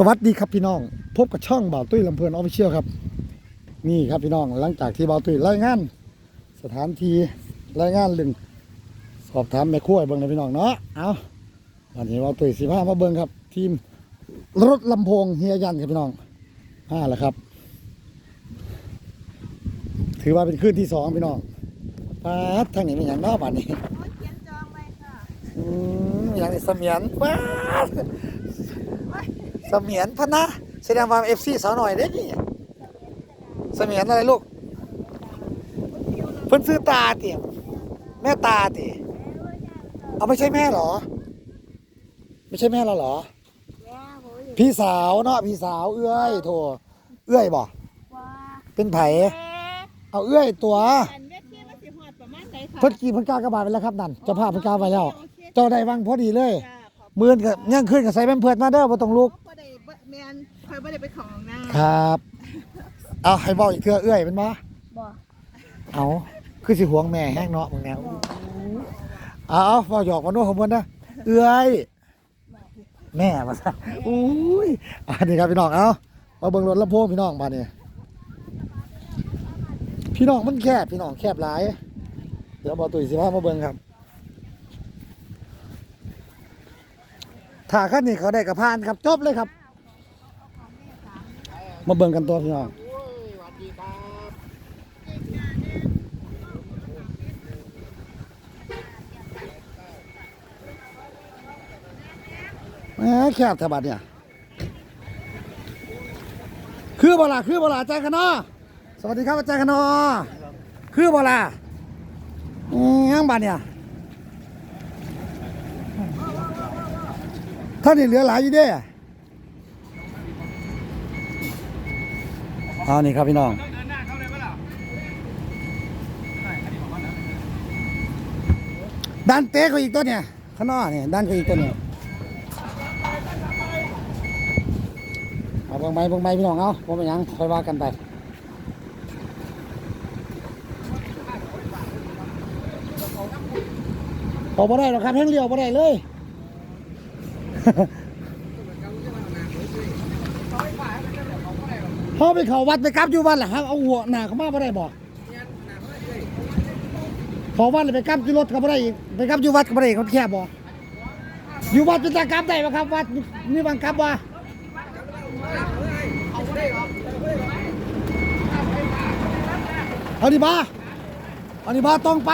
สวัสดีครับพี่น้อง พบกับช่องบ่าวตุ้ยลำเพลินออฟฟิเชียลครับ นี่ครับพี่น้องหลังจากที่บ่าวตุ้ยรายงาน สถานที่รายงานเรื่องสอบถามแม่ครัวให้เบิ่งนะพี่น้องเนาะเอาวันนี้บ่าวตุ้ยสิพามาเบิ่งครับ ทีมรถลำโพงเฮียยันครับพี่น้องห้าแล้วครับ ถือว่าเป็นคืนที่สองพี่น้องป้าดทางนี้เป็นอย่างเนอกบ้านนี้โอ้ยเขียนจองไว้ค่ะอืมอย่างนี้เสมียนป้าด เสมียนพนะแสดงคว่าเอฟซีสาวหน่อยเด้นี่เสมียนอะไรลูกเพิ่นซื้อตาเตี่ยแม่ตาติเอาไม่ใช่แม่หรอ ไม่ใช่แม่เราหรอ พี่สาวเนาะพี่สาวเอื้อยโถเอื้อยบ่เป็นไผเอาเอื้อยตัวเพิ่นกี่เพิ่นกล้ากระบาดไปแล้วครับนั่นเจ้าภาพเพิ่นกล้าไปแล้ว เจ้าได้วังพอดีเลย มื่นก็ยังขึ้นกับใส่แม่นเพิดมาเด้อบ่ต้องลุก แม่นคอยบ่ได้ไปของหน้าครับ เอาให้บอกอีกเทื่อเอื้อยเป็นบ่บ่เอาคือสิหวงแม่แห้งเนาะมึงแนวเอาเอาเว้าหยอกมาโน้ของเพิ่นนะเอื้อยแม่มาซะอุ้ยอันนี้ครับพี่น้องเอามาเบิ่งรถลำโพงพี่น้องมานี่พี่น้องมันแคบพี่น้องแคบหลาย เดี๋ยวบ่ตุ้ยสิพามาเบิ่งครับถ้าคันนี้เขาได้กระพานครับจบเลยครับ มาเบิ่งกันตัวพี่น้องแหมแคบแถบัดเนี่ย คือบลาคือบลาอาจารย์คณะสวัสดีครับอาจารย์คณะคือบลาอืมยังบัดเนี่ยท่านนี่เหลือหลายอยู่เด้ เอานี่ครับพี่น้องดันเตะเขาอีกตัวเนี่ยข้างนอกเนี่ยดันเขาอีกตัวเนี่ยเอาเบิ่งไปเบิ่งไปพี่น้องเอาว่าเป็นหยังค่อยว่ากันไปพอบ่ได้หรอกครับแห้งเลี้ยวบ่ได้เลย เขาไปเขาวัดไปกลับอยู่วัดแหละครับเอาหัวหนาเขามาบ่ได้บอกขาวัดเลยไปกลับอยู่รถก็บ่ได้อีกไปกลับอยู่วัดก็บ่ได้อีกเขาแคบบ่อยู่วัดเป็นตากลับได้บ่ครับวัดมีบังคับว่าเอาดิบ้าเอาดิบ้าตรงไป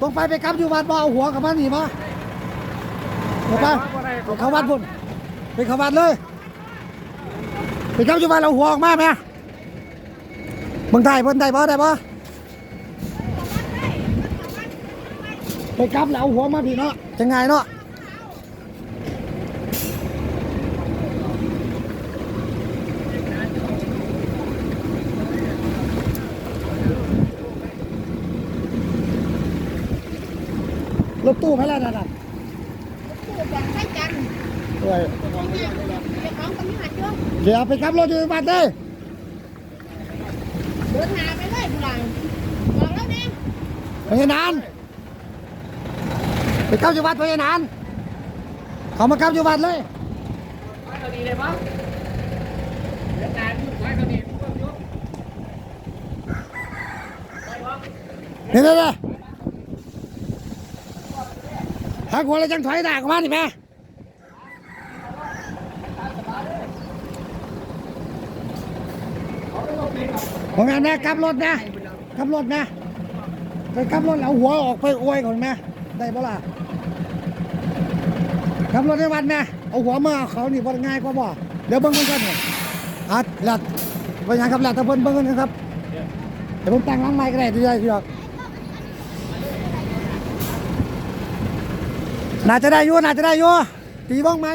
ตรงไปไปกลับอยู่วัดบ่เอาหัวกลับมานี่บ่เดี๋ยวไปเขาวัดพุ่นไปเข้าวัดเลย ไปเข้าจุบันเราหัวออกมาไหมเมืองไทยเมืองไทยบ่ได้บ่ไปกลับแล้วเอาหัวมาพี่เนาะจะไงเนาะรถตู้ไปแล้วนั่นน่ะผู้บอกให้จันเอ้ยไปของคนที่หัดอยู่ เดี๋ยวไปกลับรถอยู่บัดเด้อเดินหน้าไปเลยผู้หลังบอกแล้วนี่ไปให้นานไปกลับจุบันไปให้นานเขามากลับจุบันเลยนี่นี่นี่หาหัวแล้วจังถอยด่ากออกมาดิแม่ ผมงานแม่กลับรถนะกลับรถนะไปกลับรถเอาหัวออกไปอวยก่อนแม่ได้ปะล่ะกลับรถในวันแม่เอาหัวมาเขานี่บ่ง่ายกว่าบ่เดี๋ยวเบิ่งกันก่อนเนี่ยอัดหลัดไปยังครับหลัดตะเพิ่นเบิ่งกันนะครับเดี๋ยวผมแต่งล้างไม้ก็ได้ที่ได้ที่ดอกน่าจะได้อยู่น่าจะได้อยู่ตีบ้องไหม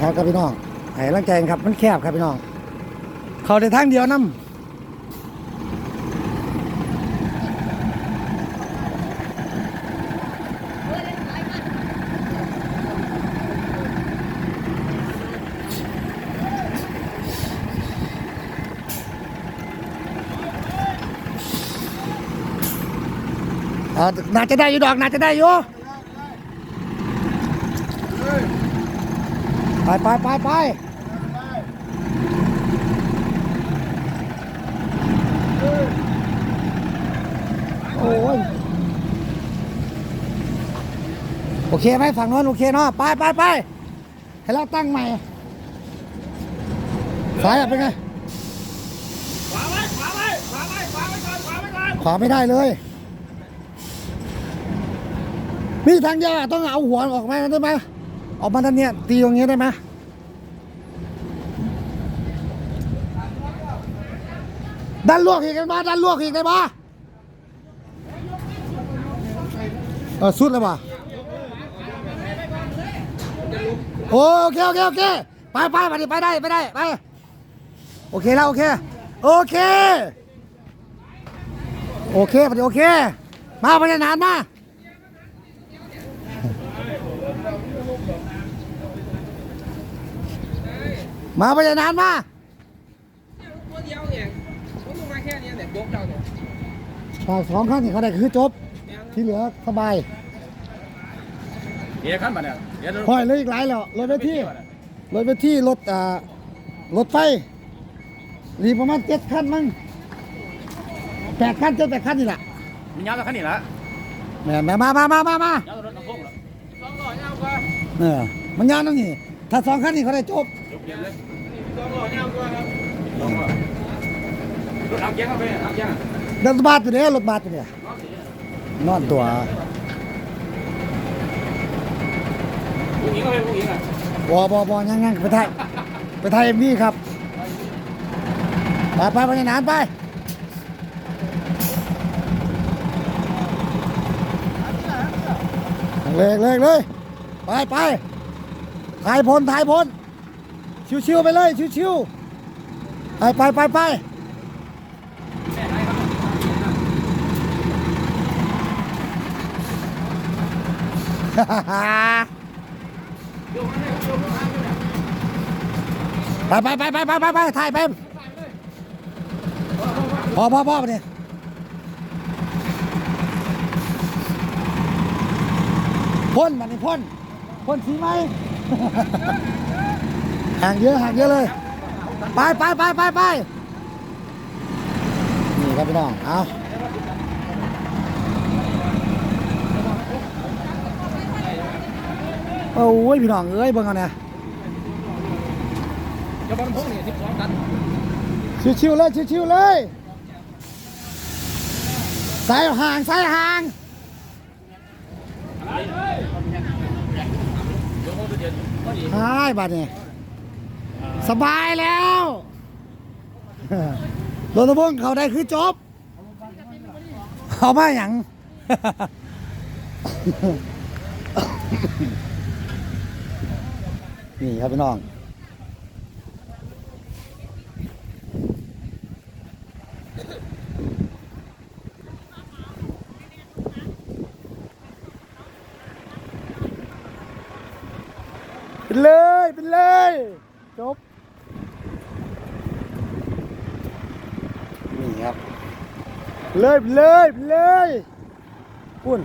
ครับพี่น้อง ไห้ร่างแกงครับมันแคบครับพี่น้อง เขาในทางเดียวน้ำอ่าน่าจะได้อยู่ดอกน่าจะได้อยู่ไปไปไปไปโอ้ย โอ เคไหมฝั่งโน้นโอเคเนาะไปไปไปให้เราตั้งใหม่สายอะเป็นไงขวาไว้ขวาไว้ขวาไว้ขวาไว้ก่อนขวาไว้ก่อนขวาไม่ได้เลยมีทางเดียวอะต้องเอาหัวออกมาได้ไหมออกมาด้านเนี้ยตีตรงนี้ได้ไหมด้านลวกอีกได้ไหมด้านลวกอีกได้ไหมเออสุดเลยป่ะ โอเคโอเคโอเคไปไปไปดิไปได้ไปได้ไปโอเคแล้วโอเคโอเคโอเคพอดีโอเค มาไปนานมามาไปนานมาตัวเดียวเนี่ยผมลงมาแค่นี้เนี่ยบกเราเนี่ยฉากสองครั้งนี่เขาได้คือจบ ที่เหลือสบายเดี๋ยวขั้นมาเนี่ยเดี๋ยว ห้อยเลยอีกหลายแล้วรถไปที่รถไปที่รถอ่ารถไฟรีประมาณเจ็ดคันมั้งแปดคันเจ็ดแปดคันนี่แหละมียาวกับขั้นนี้ละแหม่แหม่มามามามามายาวรถน้ำพงละสองร้อยยาวกว่าเออมันยาวนั่นนี่ถ้าสองคันนี่เขาได้จบยกเดียวเลยสองร้อยยาวกว่าครับสองร้อยรถอักแยกเข้าไปอักแยกรถบาสตัวเนี้ยรถบาสตัวเนี้ยนอนตัว ผู้หญิงก็เป็นผู้หญิงอะบอบอบอยังยังไปไทยไปไทยเอ็มวีครับ ไปไปไปนานไปเลยเลยเลยไปไปถ่ายพลถ่ายพลชิวๆไปเลยชิวๆไปไปไปไป ไปไปไปไปไปไปไปถ่ายไปพอพอพอเนี่ยพ่นมันนี่พ่นพ่นสีไหมห่างเยอะห่างเยอะเลย ไปไปไปไปไปนี่ครับพี่น้อง เอา โอ้ยพี่น้องเอ้ยเบิ่งเอาเนี่ยยาวรถน้ำพงเนี่ยสิบสองตันชิวๆเลยชิวๆเลยสายห่างสายห่างเดี๋ยวโมตัวเดียวพอดีหายบัดนี้สบายแล้วรถตะพงเขาได้คือจบเอามาอย่าง นี่ครับพี่น้องเป็นเลยเป็นเลยจบนี่ครับเลยเลยเลยพุ่น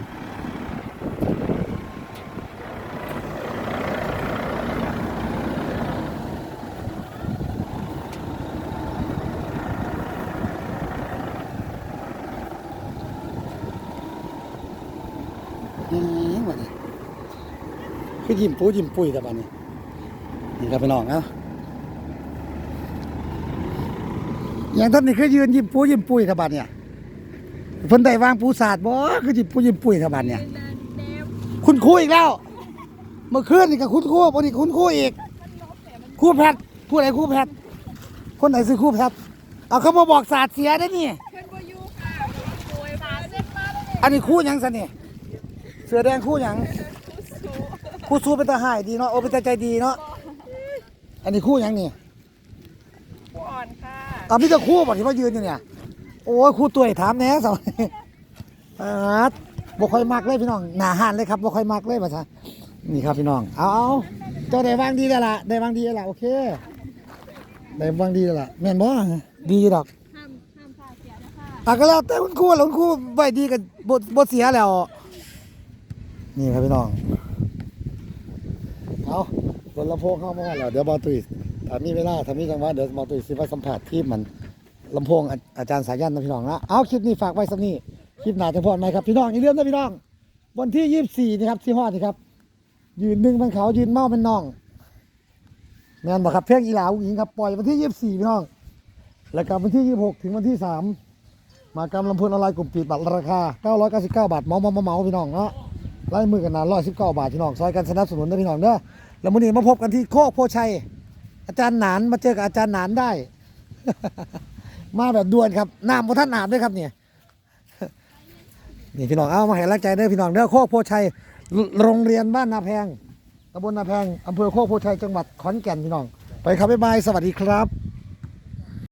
มาดิ คือยิ้มปูยิ้มปุ้ยแต่บัดนี้นี่ครับพี่น้องเอ้าอย่างท่านนี่คือยืนยิ้มปูยิ้มปุ้ยแต่บัดเนี่ยเพิ่นได้วางปูศาสตร์บ่คือยิ้มปูยิ้มปุ้ยแต่บัดเนี่ยคุณครูอีกแล้ว เมื่อคืนนี่ก็คุณครูวันนี้คุณครูอีกครูแพทย์ผู้ใดครูแพทย์คนไหนซื้อครูแพทย์เอาเขามาบอกศาสตร์เสียได้อนี่เพื่อนบอยูค่ะสวยมาเส้นมาแล้วเนี่ยอันนี้ครูหยังซะนี่เสือแดงครูหยัง ครูสู้เป็นตาหายดีเนาะโอ้เป็นตาใจดีเนาะอันนี้ครูหยังนี่อ่อนค่ะอะพี่จะครู่บอกที่ว่ายืนอยู่เนี่ย โอ้ยครู่ตัวถามแหน่สาวนี่อาดบ่ค่อยมักเลยพี่น้องหนาหันเลยครับบ่ค่อยมักเลยมาซะนี่ครับพี่น้อง เอาเอาเจ้าได้วางดีแล้วล่ะได้วางดีแล้วล่ะโอเคได้วางดีแล้วล่ะแม่นบ่ดีดอกห้ามห้ามพาเสียนะคะอะก็แล้วแต่คุณครูแล้วคุณครูไว้ดีกันบ่บ่เสียแล้ว นี่ครับพี่น้อง เอารถนลำโพงเข้ามาแล้วเดี๋ยวบอตุยถ้ามีเวลาถ้ามีจังหวะเดี๋ยวบอตุยสิไปสัมผัสที่มันลำโพงอาอาจารย์สายันนะพี่น้องนะเอาคลิปนี้ฝากไว้สักนี้คลิปหนาจะพอดไหมครับพี่น้องอย่าลืมนะพี่น้อง วันที่ยี่สิบสี่นี่ครับที่ฮอดนี่ครับ ยืนหนึ่งเป็นเขายืนเมาเป็นน้องแมนบอกครับเพลงอีหลาอุ๋งอิงครับปล่อยวันที่ยี่สิบสี่พี่น้อง แล้วก็วันที่ยี่สิบหกถึงวันที่สามมากำลำพูนออนไลน์กลุ่มปิดบัตรราคาเก้าร้อยเก้าสิบเก้าบาทเมาเมาเมาพี่น้องเนาะไล่มือกันนานร้อยสิบเก้าบาทพี่น้องซอยกันสนับสนุนนะพี่น้องเด้อ แล้วมื่อนี้มาพบกันที่โคกโพชัย อาจารย์หนานมาเจอกับอาจารย์หนานได้ มาแบบด่วนครับน้ำพระท่านอาบด้วยครับเนี่ยนี่พี่น้องเอามาให้รักใจได้พี่น้องเด้อโคกโพชัยโรโรงเรียนบ้านนาแพงตำบลนาแพงอำเภอโคกโพชัยจังหวัดขอนแก่นพี่น้อง ไปครับบ๊ายบายสวัสดีครับ